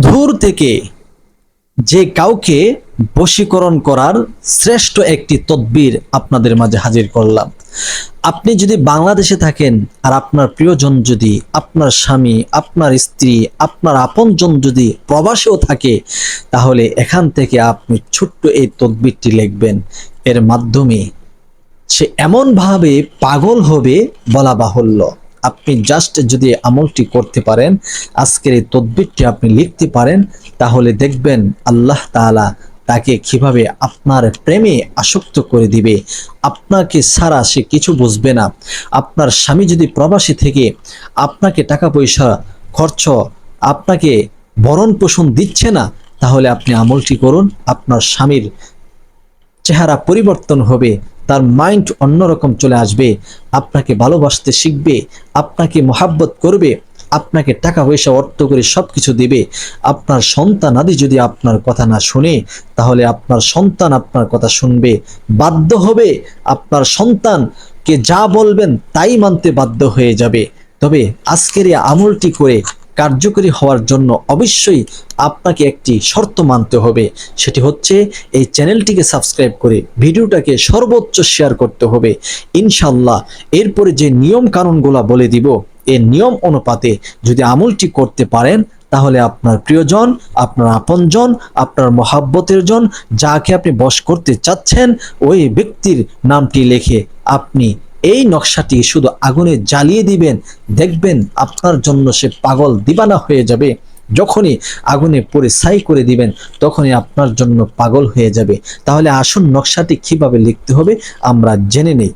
দূর থেকে যে কাউকে বশীকরণ করার শ্রেষ্ঠ একটি তদবির আপনাদের মাঝে হাজির করলাম। আপনি যদি বাংলাদেশে থাকেন আর আপনার প্রিয়জন যদি, আপনার স্বামী, আপনার স্ত্রী, আপনার আপনজন যদি প্রবাসেও থাকে, তাহলে এখান থেকে আপনি ছোট্ট এই তদবিরটি লিখবেন। এর মাধ্যমে সে এমনভাবে পাগল হবে বলা বাহুল্য। আপনি জাস্ট যদি আমলটি করতে পারেন, আজকের এই তদবিরটি আপনি লিখতে পারেন, তাহলে দেখবেন আল্লাহ তাআলা তাকে কীভাবে আপনার প্রেমে আসক্ত করে দিবে। আপনাকে ছাড়া সে কিছু বুঝবে না। আপনার স্বামী যদি প্রবাসী থেকে আপনাকে টাকা পয়সা, খরচ, আপনাকে ভরণ পোষণ দিচ্ছে না, তাহলে আপনি আমলটি করুন। আপনার স্বামীর চেহারা পরিবর্তন হবে। তার মাইন্ড অন্যরকম চলে আসবে। আপনাকে ভালোবাসতে শিখবে, আপনাকে মোহাব্বত করবে, আপনাকে টাকা পয়সা, অর্থ করে সব কিছু দেবে। আপনার সন্তান আদি যদি আপনার কথা না শুনে, তাহলে আপনার সন্তান আপনার কথা শুনবে, বাধ্য হবে আপনার সন্তানকে যা বলবেন তাই মানতে বাধ্য হয়ে যাবে। তবে আজকের এই আমলটি করে কার্যকরী হওয়ার জন্য অবশ্যই আপনাকে একটি শর্ত মানতে হবে। সেটি হচ্ছে, এই চ্যানেলটিকে সাবস্ক্রাইব করে ভিডিওটাকে সর্বোচ্চ শেয়ার করতে হবে। ইনশাল্লাহ এরপরে যে নিয়ম কানুনগুলো বলে দিব, এই নিয়ম অনুপাতে যদি আমলটি করতে পারেন, তাহলে আপনার প্রিয়জন, আপনার আপনজন, আপনার মহাব্বতের জন, যাকে আপনি বশ করতে চাচ্ছেন, ওই ব্যক্তির নামটি লেখে আপনি এই নকশাটি শুধু আগুনে জ্বালিয়ে দিবেন, দেখবেন আপনার জন্য সে পাগল দিবানা হয়ে যাবে। যখনই আগুনে পরে ছাই করে দিবেন, তখনই আপনার জন্য পাগল হয়ে যাবে। তাহলে আসুন নকশাটি কীভাবে লিখতে হবে আমরা জেনে নেই।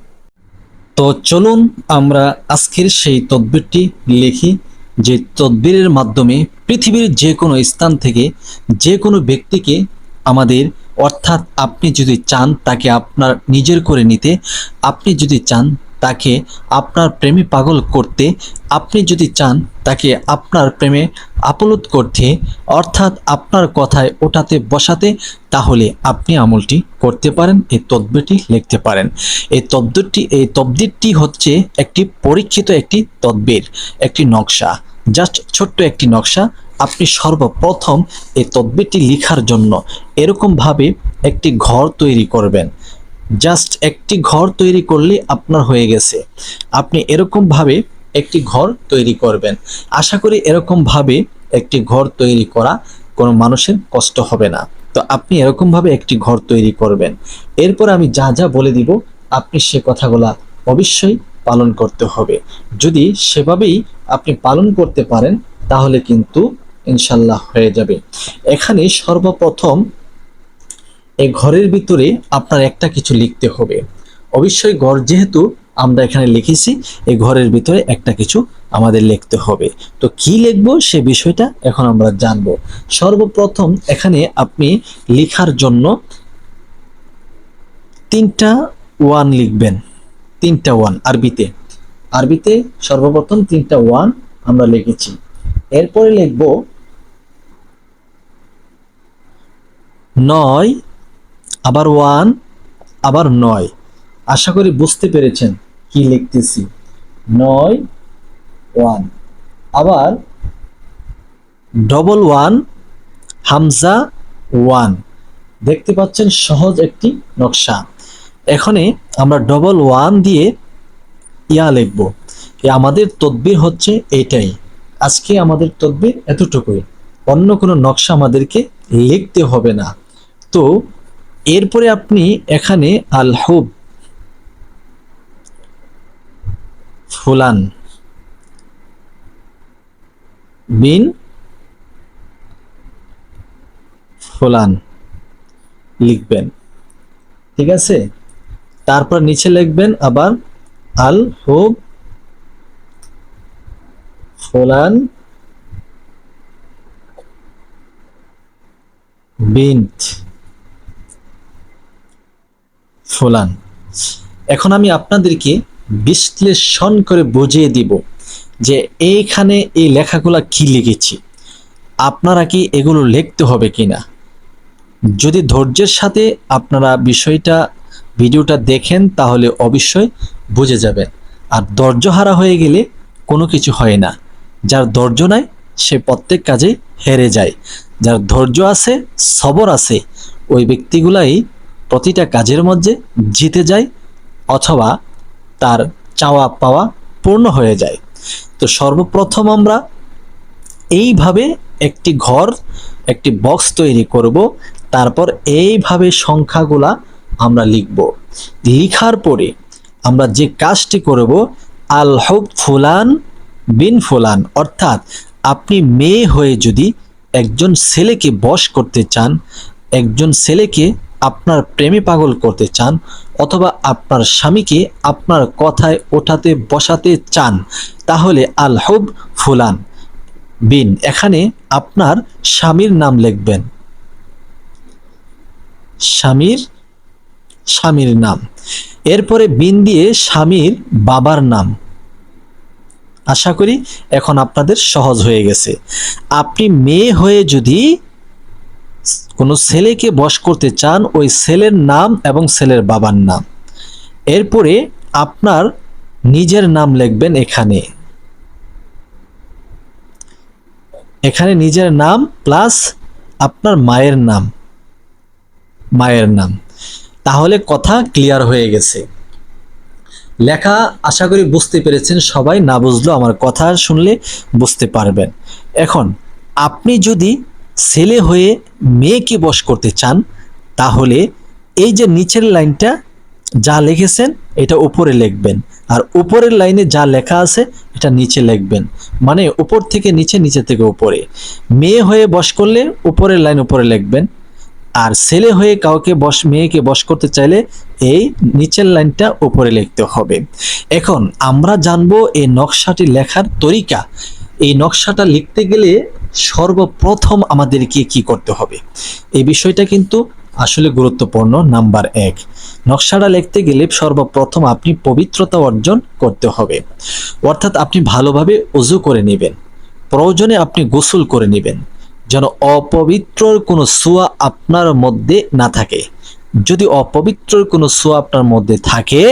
তো চলুন আমরা আজকের সেই তদবিরটি লিখি, যে তদবিরের মাধ্যমে পৃথিবীর যে কোনো স্থান থেকে যে কোনো ব্যক্তিকে আমাদের অর্থাৎ আপনি যদি চান তাকে আপনার নিজের করে নিতে, আপনি যদি চান তাকে আপনার প্রেমে পাগল করতে, আপনি যদি চান তাকে আপনার প্রেমে আপলোড করতে, অর্থাৎ আপনার কথায় ওঠাতে বসাতে, তাহলে আপনি আমলটি করতে পারেন এই তদ্বিরটি লিখতে পারেন। এই তদ্বিরটি এই তদ্বিরটি হচ্ছে একটি পরীক্ষিত একটি তদ্বির, একটি নকশা, জাস্ট ছোট্ট একটি নকশা আপনি সর্বপ্রথম এই তদ্বিরটি লিখার জন্য এরকমভাবে একটি ঘর তৈরি করবেন। জাস্ট একটি ঘর তৈরি করলে আপনার হয়ে গেছে। আপনি এরকমভাবে একটি ঘর তৈরি করবেন। আশা করি এরকমভাবে একটি ঘর তৈরি করা কোনো মানুষের কষ্ট হবে না। তো আপনি এরকমভাবে একটি ঘর তৈরি করবেন। এরপর আমি যা যা বলে দিব, আপনি সে কথাগুলা অবশ্যই পালন করতে হবে। যদি সেভাবেই আপনি পালন করতে পারেন, তাহলে কিন্তু ইনশাল্লাহ হয়ে যাবে। এখানে সর্বপ্রথম এই ঘরের ভিতরে আপনার একটা কিছু লিখতে হবে। অবশ্যই ঘর যেহেতু আমরা এখানে লিখেছি এই ঘরের ভিতরে একটা কিছু আমাদের লিখতে হবে। তো কি লিখব সে বিষয়টা এখন আমরা জানব। সর্বপ্রথম এখানে আপনি লেখার জন্য তিনটা ওয়ান লিখবেন। তিনটা ওয়ান আরবিতে। আরবিতে সর্বপ্রথম তিনটা ওয়ান আমরা লিখেছি। এরপরে লিখব নয়, আবার ওয়ান, আবার নয়। আশা করি বুঝতে পেরেছেন কি লিখতেছি। নয়, ওয়ান, আবার ডবল ওয়ান, হামজা ওয়ান। দেখতে পাচ্ছেন সহজ একটি নকশা। এখানে আমরা ডবল ওয়ান দিয়ে ইয়া লিখব। আমাদের তদবির হচ্ছে এইটাই আজকে আমাদের তদবির এতটুকুই। অন্য কোনো নকশা আমাদেরকে লিখতে হবে না। তো, এরপরে আপনি এখানে আল হুব ফুলান বিন ফুলান লিখবেন। ঠিক আছে? তারপর নিচে লিখবেন আবার আল হুব ফুলান বিন্ত ফুলান। এখন আমি আপনাদেরকে বিশ্লেষণ করে বুঝিয়ে দিব যে এইখানে এই লেখাগুলা কি লিখেছি। আপনারা কি এগুলো লিখতে হবে কিনা? যদি ধৈর্যের সাথে আপনারা বিষয়টা, ভিডিওটা দেখেন, তাহলে অবশ্যই বুঝে যাবেন। আর ধৈর্য হারা হয়ে গেলে কোনো কিছু হয় না। যার ধৈর্য নাই, সে প্রত্যেক কাজে হেরে যায়। যার ধৈর্য আছে, সবর আছে, ওই ব্যক্তিগুলাই প্রতিটা কাজের মধ্যে জিতে যায় অথবা তার চাওয়া পাওয়া পূর্ণ হয়ে যায়। তো সর্বপ্রথম আমরা এইভাবে একটি ঘর, একটি বক্স তৈরি করব, তারপর এইভাবে সংখ্যাগুলা আমরা লিখব। লিখার পরে আমরা যে কাজটি করব আল হব ফুলান বিন ফুলান, অর্থাৎ আপনি মেয়ে হয়ে যদি একজন ছেলেকে বশ করতে চান, একজন ছেলেকে আপনার প্রেমে পাগল করতে চান, অথবা আপনার স্বামীকে আপনার কথায় ওঠাতে, বসাতে চান, তাহলে আল হব ফুলান। বিন, এখানে আপনার স্বামীর নাম লিখবেন। স্বামীর স্বামীর নাম। এরপরে বিন দিয়ে স্বামীর বাবার নাম। আশা করি এখন আপনাদের সহজ হয়ে গেছে। আপনি মেয়ে হয়ে যদি কোনো ছেলেকে বশ করতে চান, ওই ছেলের নাম এবং ছেলের বাবার নাম। এরপরে আপনার নিজের নাম লিখবেন এখানে। এখানে নিজের নাম প্লাস আপনার মায়ের নাম। মায়ের নাম। তাহলে কথা ক্লিয়ার হয়ে গেছে। লেখা আশা করি বুঝতে পেরেছেন সবাই, না বুঝলেও আমার কথা শুনলে বুঝতে পারবেন। এখন, আপনি যদি ছেলে হয়ে মেয়েকে বশ করতে চান, তাহলে এই যে নিচের লাইনটা যা লিখেছেন, এটা উপরে লিখবেন। আর উপরের লাইনে যা লেখা আছে, এটা নিচে লিখবেন। মানে উপর থেকে নিচে নিচে থেকে উপরে। মেয়ে হয়ে বশ করলে উপরের লাইন উপরে লিখবেন। আর ছেলে হয়ে কাউকে বস, মেয়েকে বশ করতে চাইলে এই নিচের লাইনটা উপরে লিখতে হবে। এখন আমরা জানব এই নকশাটি লেখার তরিকা। এই নকশাটা লিখতে গেলে সর্বপ্রথম আমাদেরকে কি করতে হবে? এই বিষয়টা কিন্তু আসলে গুরুত্বপূর্ণ নাম্বার এক। নকশাটা লিখতে গেলে সর্বপ্রথম আপনি পবিত্রতা অর্জন করতে হবে। অর্থাৎ আপনি ভালোভাবে উজু করে নেবেন। প্রয়োজনে আপনি গোসল করে নেবেন। যেন অপবিত্রর কোনো সোয়া আপনার মধ্যে না থাকে। যদি অপবিত্রর কোনো সোয়া আপনার মধ্যে থাকে,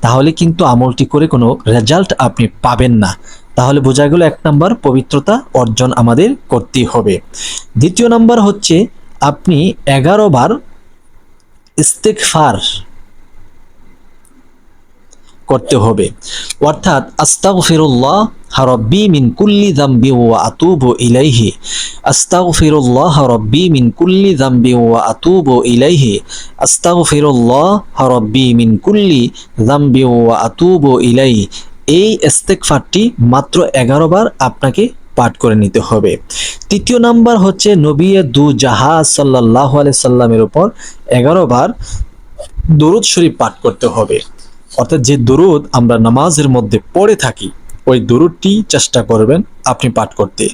তাহলে কিন্তু আমলটি করে কোনো রেজাল্ট আপনি পাবেন না। তাহলে বোঝা গেল এক নাম্বার পবিত্রতা অর্জন আমাদের করতেই হবে। দ্বিতীয় নাম্বার হচ্ছে আপনি এগারো বার ইস্তেকফার করতে হবে। অর্থাৎ আস্তাগফিরুল্লাহ রব্বি মিন কুল্লি যামবি ওয়া আতুবু ইলাইহি। আস্তাগফিরুল্লাহ রব্বি মিন কুল্লি যামবি ওয়া আতুবু ইলাইহি। আস্তাগফিরুল্লাহ রব্বি মিন কুল্লি যামবি ওয়া আতুবু ইলাইহি। এই ইস্তেগফারটি মাত্র এগারো বার আপনাকে পাঠ করে নিতে হবে। তৃতীয় নাম্বার হচ্ছে নবী দু জাহাজ সাল্লাহ সাল্লামের উপর এগারো বার দরুদ শরীফ পাঠ করতে হবে। অর্থাৎ যে দরুদ আমরা নামাজের মধ্যে পড়ে থাকি ওই দরুদটি চেষ্টা করবেন আপনি পাঠ করতে।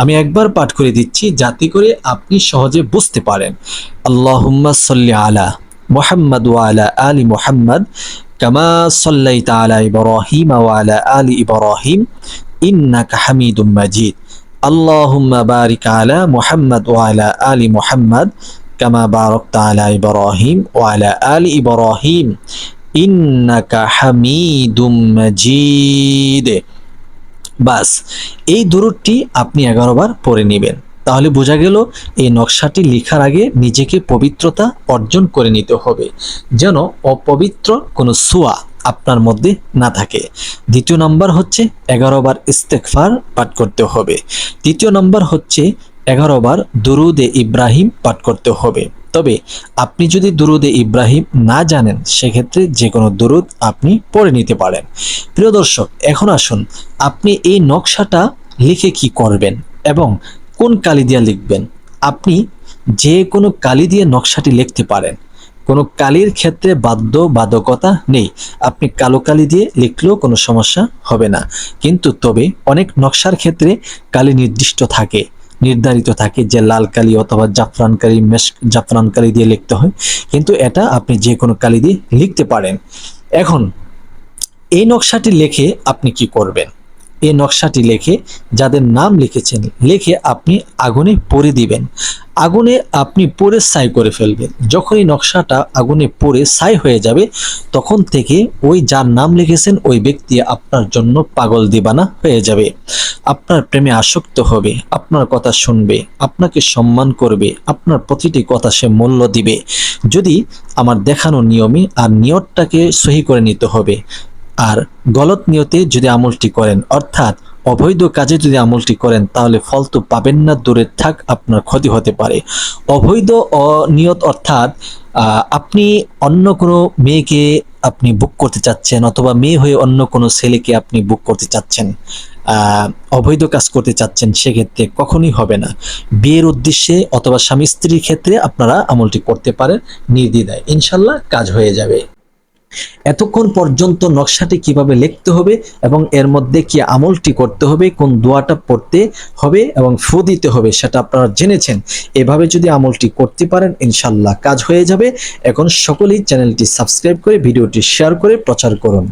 আমি একবার পাঠ করে দিচ্ছি যাতে করে আপনি সহজে বুঝতে পারেন। আল্লাহুম্মা সাল্লি আলা মুহাম্মদ ওয়া আলা মুহাম্মদ কামা সাল্লাইতা আলা ইব্রাহিম ওয়া আলা ইব্রাহিম ইন্নাকা হামিদুম মাজিদ। আল্লাহুম্মা বারিক আলা মুহাম্মদ ওয়া আলা মুহাম্মদ কামা বারাকতা আলা ইব্রাহিম ওয়া আলা ইব্রাহিম ইন্নাকা হামিদুম মাজিদ। বাস, এই দূরটি আপনি এগারো বার পড়ে নেবেন। তাহলে বোঝা গেল এই নকশাটি লেখার আগে নিজেকে পবিত্রতা অর্জন করে নিতে হবে, যেন অপবিত্র কোনো সোয়া আপনার মধ্যে না থাকে। দ্বিতীয় নাম্বার হচ্ছে এগারো বার ইস্তেকফার পাঠ করতে হবে। তৃতীয় নাম্বার হচ্ছে এগারো বার দুরুদে ইব্রাহিম পাঠ করতে হবে। তবে আপনি যদি দুরুদে ইব্রাহিম না জানেন, সেক্ষেত্রে যে কোনো দুরুদ আপনি পড়ে নিতে পারেন। প্রিয় দর্শক, এখন আসুন আপনি এই নকশাটা লিখে কি করবেন এবং কোন কালি দিয়ে লিখবেন। আপনি যে কোনো কালি দিয়ে নকশাটি লিখতে পারেন। কোনো কালির ক্ষেত্রে বাধ্য বাধকতা নেই। আপনি কালো কালি দিয়ে লিখলেও কোনো সমস্যা হবে না। কিন্তু তবে অনেক নকশার ক্ষেত্রে কালি নির্দিষ্ট থাকে। নির্ধারিত থাকে যে লাল কালি অথবা জাফরান কালি, মেশ জাফরান কালি দিয়ে লিখতে হয়। কিন্তু এটা আপনি যে কোনো কালি দিয়ে লিখতে পারেন। এখন, এই নকশাটি লিখে আপনি কি করবেন? এই নকশাটি লেখে, যাদের নাম লিখেছেন, লিখে আপনি আগুনে পরে দিবেন। আগুনে আপনি পরে ছাই করে ফেলবেন। যখন এই নকশাটা আগুনে পরে ছাই হয়ে যাবে, তখন থেকে ওই যার নাম লিখেছেন, ওই ব্যক্তি আপনার জন্য পাগল দিবানা হয়ে যাবে। আপনার প্রেমে আসক্ত হবে, আপনার কথা শুনবে, আপনাকে সম্মান করবে, আপনার প্রতিটি কথা সে মূল্য দিবে। যদি আমার দেখানো নিয়মে আর নিয়তটাকে সহি করে নিতে হবে আর গলত নিয়তে যদি আমলটি করেন, অর্থাৎ অবৈধ কাজে যদি আমলটি করেন, তাহলে ফল তো পাবেন না, দূরে থাক, আপনার ক্ষতি হতে পারে। অবৈধ অনিয়ত অর্থাৎ আপনি অন্য কোনো মেয়েকে আপনি বুক করতে চাচ্ছেন, অথবা মেয়ে হয়ে অন্য কোনো ছেলেকে আপনি বুক করতে চাচ্ছেন অবৈধ কাজ করতে চাচ্ছেন, সেক্ষেত্রে কখনোই হবে না। বিয়ের উদ্দেশ্যে অথবা স্বামী স্ত্রীর ক্ষেত্রে আপনারা আমলটি করতে পারেন, নির্দ্বিধায়। ইনশাল্লাহ কাজ হয়ে যাবে। এতক্ষণ পর্যন্ত নকশাটি কীভাবে লিখতে হবে এবং এর মধ্যে কি আমলটি করতে হবে, কোন দোয়াটা পড়তে হবে এবং ফু দিতে হবে সেটা আপনারা জেনেছেন। এভাবে যদি আমলটি করতে পারেন ইনশাল্লাহ কাজ হয়ে যাবে। এখন সকলেই চ্যানেলটি সাবস্ক্রাইব করে ভিডিওটি শেয়ার করে প্রচার করুন।